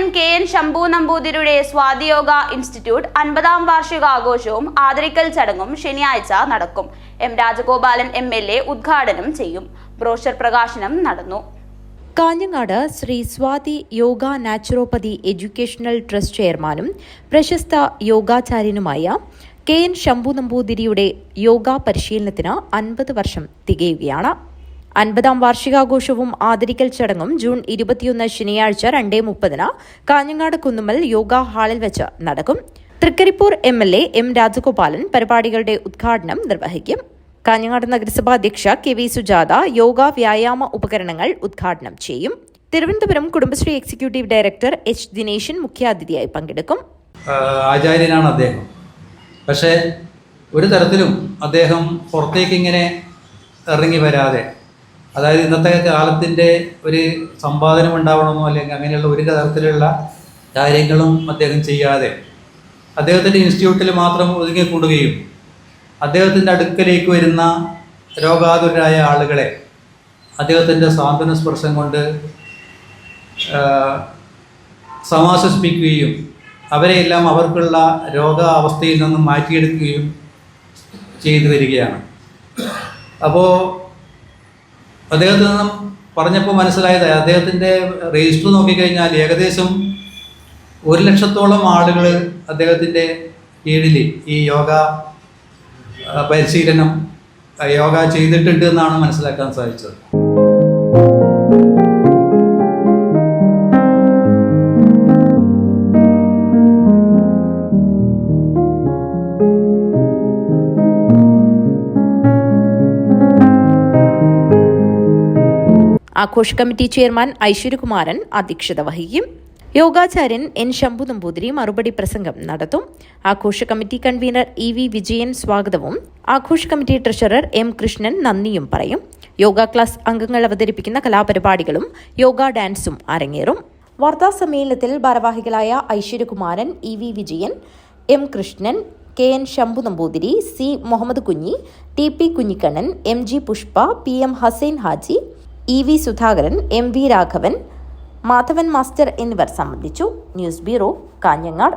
യോഗാചാര്യൻ K N Shambhu നമ്പൂതിരിയുടെ സ്വാതിയോഗ institute അൻപതാം വാർഷികാഘോഷവും ആദരിക്കൽ ചടങ്ങും ശനിയാഴ്ച നടക്കും. M Rajagopalan M L A ഉദ്ഘാടനം ചെയ്യും. ബ്രോഷർ പ്രകാശനം നടന്നു. Kanhangad Sri Swathi yoga naturopathy educational trust ചെയർമാനും പ്രശസ്ത യോഗാചാര്യനുമായ കെ എൻ ശംഭു നമ്പൂതിരിയുടെ യോഗ പരിശീലനത്തിന് അൻപത് വർഷം തികയുകയാണ്. അൻപതാം വാർഷികാഘോഷവും ആദരിക്കൽ ചടങ്ങും ജൂൺ ഇരുപത്തിയൊന്ന് ശനിയാഴ്ച രണ്ടേ മുപ്പതിന് കാഞ്ഞങ്ങാട് കുന്നുമ്മൽ യോഗ ഹാളിൽ വെച്ച് നടക്കും. Trikaripur M L A M Rajagopalan പരിപാടികളുടെ ഉദ്ഘാടനം നിർവഹിക്കും. കാഞ്ഞങ്ങാട് നഗരസഭാ അധ്യക്ഷ കെ വി സുജാത യോഗ വ്യായാമ ഉപകരണങ്ങൾ ഉദ്ഘാടനം ചെയ്യും. Thiruvananthapuram Kudumbashree executive director H Dineshan മുഖ്യാതിഥിയായി പങ്കെടുക്കും. ആചാര്യനാണ് അദ്ദേഹം. പക്ഷേ ഒരു തരത്തിലും അദ്ദേഹം പുറത്തേക്ക് ഇങ്ങനെ ഇറങ്ങി വരാതെ അതായത് ഇന്നത്തെ കാലത്തിന്റെ ഒരു സമ്പാദനം ഉണ്ടാവണമോ അല്ലെങ്കിൽ അങ്ങനെയുള്ള ഒരു തരത്തിലുള്ള കാര്യങ്ങളും അദ്ദേഹം ചെയ്യാതെ അദ്ദേഹത്തിന്റെ ഇൻസ്റ്റിറ്റ്യൂട്ടിൽ മാത്രം ഒതുങ്ങിക്കൂടുകയും അദ്ദേഹത്തിന്റെ അടുക്കലേക്ക് വരുന്ന രോഗാതുരായ ആളുകളെ അദ്ദേഹത്തിന്റെ സാന്ത്വന സ്പർശം കൊണ്ട് സമാശ്വസിപ്പിക്കുകയും അവരെയെല്ലാം അവർക്കുള്ള രോഗാവസ്ഥയിൽ നിന്നും മാറ്റിയെടുക്കുകയും ചെയ്തു വരികയാണ്. അപ്പോൾ അദ്ദേഹത്തിൽ നിന്നും പറഞ്ഞപ്പോൾ മനസ്സിലായത് അദ്ദേഹത്തിന്റെ രജിസ്റ്റർ നോക്കിക്കഴിഞ്ഞാൽ ഏകദേശം ഒരു ലക്ഷത്തോളം ആളുകൾ അദ്ദേഹത്തിന്റെ കീഴിൽ ഈ യോഗ പരിശീലനം യോഗ ചെയ്തിട്ടുണ്ട് എന്നാണ് മനസ്സിലാക്കാൻ സാധിച്ചത്. ആഘോഷ കമ്മിറ്റി ചെയർമാൻ ഐശ്വര്യകുമാരൻ അധ്യക്ഷത വഹിക്കും. യോഗാചാര്യൻ എൻ ശംഭു നമ്പൂതിരി മറുപടി പ്രസംഗം നടത്തും. ആഘോഷ committee convener E V Vijayan സ്വാഗതവും. ആഘോഷ കമ്മിറ്റി ട്രഷറർ എം കൃഷ്ണൻ നന്ദിയും പറയും. യോഗ ക്ലാസ് അംഗങ്ങൾ അവതരിപ്പിക്കുന്ന കലാപരിപാടികളും യോഗ ഡാൻസും അരങ്ങേറും. വാർത്താ സമ്മേളനത്തിൽ ഭാരവാഹികളായ Aishwaryakumaran E V Vijayan M Krishnan K N Shambhu Namboothiri C Muhammad Kunhi T P Kunhikannan M G Pushpa P M Hasain Haji E V Sudhakaran M V Raghavan Madhavan master എന്നിവർ സംബന്ധിച്ചു news bureau Kanhangad.